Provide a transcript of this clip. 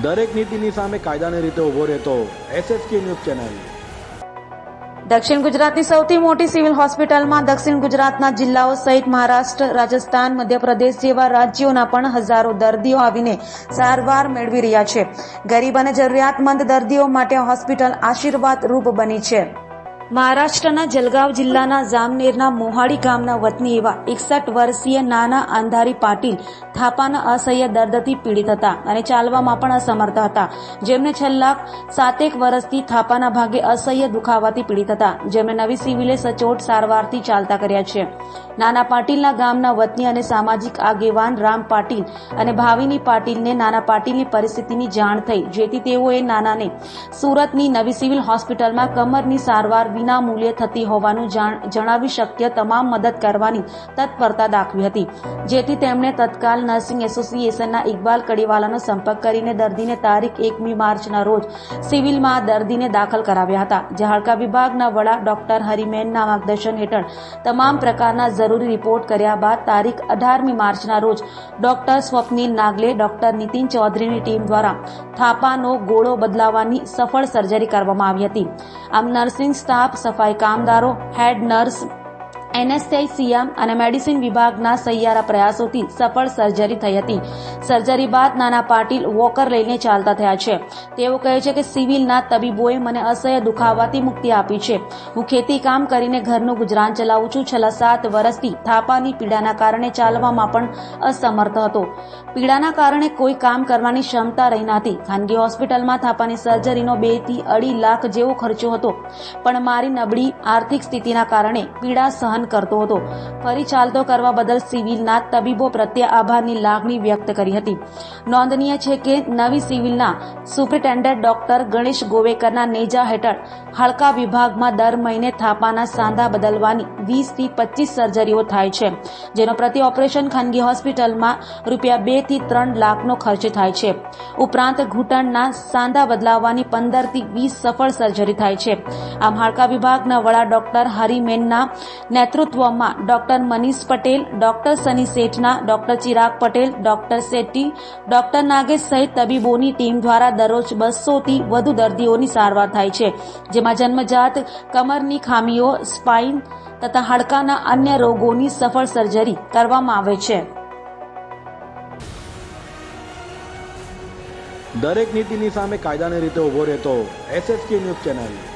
દરેક નીતિની સામે કાયદાની રીતે ઊભો રહેતો એસએસકે ન્યૂઝ ચેનલ. દક્ષિણ ગુજરાતની સૌથી મોટી સિવિલ હોસ્પિટલમાં દક્ષિણ ગુજરાતના જિલ્લાઓ સહિત મહારાષ્ટ્ર, રાજસ્થાન, મધ્યપ્રદેશ જેવા રાજ્યોના પણ હજારો દર્દીઓ આવીને સારવાર મેળવી રહ્યા છે. ગરીબ અને જરૂરિયાતમંદ દર્દીઓ માટે હોસ્પિટલ આશીર્વાદ રૂપ બની છે. મહારાષ્ટ્રના જલગાંવ જિલ્લાના જામનેરના મોહાડી ગામના વતની એવા એકસઠ વર્ષીય નાના અંધારી પાટીલ થાપાના અસહ્ય દર્દથી પીડિત હતા અને ચાલવામાં પણ અસમર્થ હતા. જેમને છેલ્લા સાતેક વર્ષથી થાપાના ભાગે અસહ્ય દુખાવાથી પીડિત હતા. જેમણે નવી સિવિલે સચોટ સારવારથી ચાલતા કર્યા છે. નાના પાટીલના ગામના વતની અને સામાજિક આગેવાન રામ પાટીલ અને ભાવિની પાટીલને નાના પાટીલની પરિસ્થિતિની જાણ થઈ, જેથી તેઓએ નાનાને સુરતની નવી સિવિલ હોસ્પિટલમાં કમરની સારવાર વિના મૂલ્યે થતી હોવાનું જણાવી શક્ય તમામ મદદ કરવાની તત્પરતા દાખવી હતી. જેથી તેમણે તત્કાલ નર્સિંગ એસોસિએશનના ઇકબાલ કડીવાલાનો સંપર્ક કરીને દર્દીને તારીખ એકમી માર્ચના રોજ સિવિલમાં દર્દીને દાખલ કરાવ્યા હતા. જે વિભાગના વડા ડોક્ટર હરિમેનના માર્ગદર્શન હેઠળ તમામ પ્રકારના જરૂરી રિપોર્ટ કર્યા બાદ તારીખ અઢારમી માર્ચના રોજ ડોક્ટર સ્વપ્નિલ નાગલે ડોક્ટર નીતિન ચૌધરીની ટીમ દ્વારા થાપાનો ગોળો બદલાવવાની સફળ સર્જરી કરવામાં આવી હતી. આમ નર્સિંગ સ્ટાફ સફાઈ કામદારો હેડ નર્સ એનેસ્થેસિયા અને મેડિસિન વિભાગના સહિયારા પ્રયાસોથી સફળ સર્જરી થઈ હતી. સર્જરી બાદ નાના પાટીલ વોકર લઈને ચાલતા થયા છે. તેઓ કહે છે કે સિવિલના તબીબોએ મને અસહ્ય દુખાવાથી મુક્તિ આપી છે. હું ખેતી કામ કરીને ઘરનું ગુજરાન ચલાવું છું. છેલ્લા સાત વર્ષથી થાપાની પીડાના કારણે ચાલવામાં પણ અસમર્થ હતો. પીડાના કારણે કોઈ કામ કરવાની ક્ષમતા રહી નથી ખાનગી હોસ્પિટલમાં થાપાની સર્જરીનો બેથી અઢી લાખ જેવો ખર્ચો હતો. પણ મારી નબળી આર્થિક સ્થિતિના કારણે પીડા સહન કરતો હતો. ફરી ચાલતો કરવા બદલ સિવિલના તબીબો પ્રત્યે આભારની લાગણી વ્યક્ત કરી હતી. નોંધનીય છે કે નવી સિવિલના સુપ્રિન્ટેન્ડન્ટ ડોક્ટર ગણેશ ગોવેકરના નેજા હેઠળ હાડકા વિભાગમાં દર મહિને થાપાના સાંધા બદલવાની વીસથી પચીસ સર્જરીઓ થાય છે, જેનો પ્રતિ ઓપરેશન ખાનગી હોસ્પિટલમાં રૂપિયા બેથી ત્રણ લાખનો ખર્ચ થાય છે. ઉપરાંત ઘૂંટણના સાંધા બદલાવવાની પંદરથી વીસ સફળ સર્જરી થાય છે. આમ હાડકા વિભાગના વડા ડોક્ટર હરિમેનના નેતૃત્વમાં doctor Manish Patel, doctor Sunny શેઠના, doctor Chirag Patel, doctor Shetty, doctor Nagesh સહિત તબીબોની ટીમ દ્વારા દરરોજ બસોથી વધુ દર્દીઓની સારવાર થાય છે. જેમાં જન્મજાત કમરની ખામીઓ, સ્પાઇન તથા હાડકાના અન્ય રોગોની સફળ સર્જરી કરવામાં આવે છે. દરેક નીતિની સામે કાયદાની રીતે ઊભો રહેતો એસએસકે ન્યૂઝ ચેનલ.